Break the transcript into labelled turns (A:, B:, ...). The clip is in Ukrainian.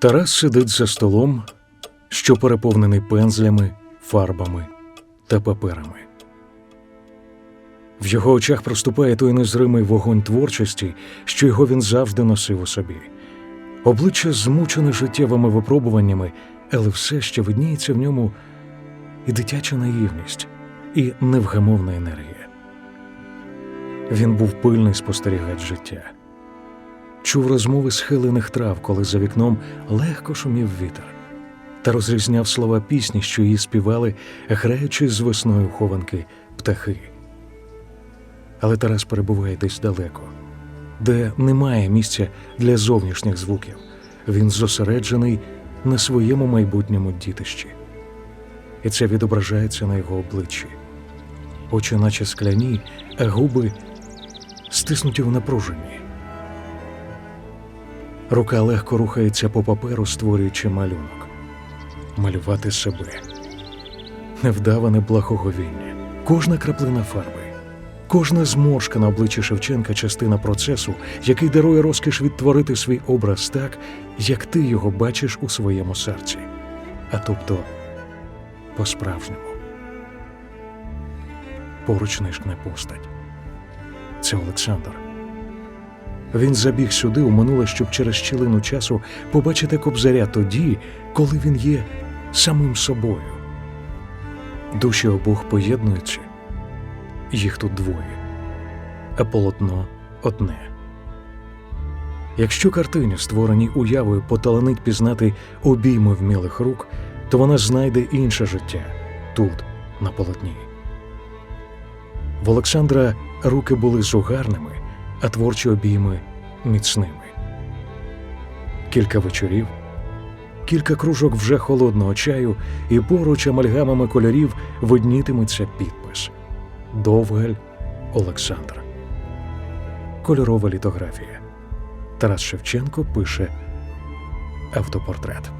A: Тарас сидить за столом, що переповнений пензлями, фарбами та паперами. В його очах проступає той незримий вогонь творчості, що його він завжди носив у собі. Обличчя змучене життєвими випробуваннями, але все ще видніється в ньому і дитяча наївність, і невгамовна енергія. Він був пильний спостерігач життя. Чув розмови схилених трав, коли за вікном легко шумів вітер, та розрізняв слова пісні, що її співали, граючи з весною хованки птахи. Але Тарас перебуває десь далеко, де немає місця для зовнішніх звуків. Він зосереджений на своєму майбутньому дітищі. І це відображається на його обличчі. Очі, наче скляні, а губи стиснуті в напруженні. Рука легко рухається по паперу, створюючи малюнок. Малювати себе. Невдаване благоговіння. Кожна краплина фарби, кожна зморшка на обличчі Шевченка частина процесу, який дарує розкіш відтворити свій образ так, як ти його бачиш у своєму серці. А тобто по-справжньому. Поруч нишкне постать. Це Олександр. Він забіг сюди у минуле, щоб через щілину часу побачити кобзаря тоді, коли він є самим собою. Душі обох поєднуються, їх тут двоє, а полотно одне. Якщо картині, створеній уявою, поталанить пізнати обійми вмілих рук, то вона знайде інше життя тут, на полотні. В Олександра руки були зугарними, а творчі обійми міцними. Кілька вечорів, кілька кружок вже холодного чаю, і поруч амальгамами кольорів виднітиметься підпис Довгаль Олександр. Кольорова літографія. Тарас Шевченко пише автопортрет.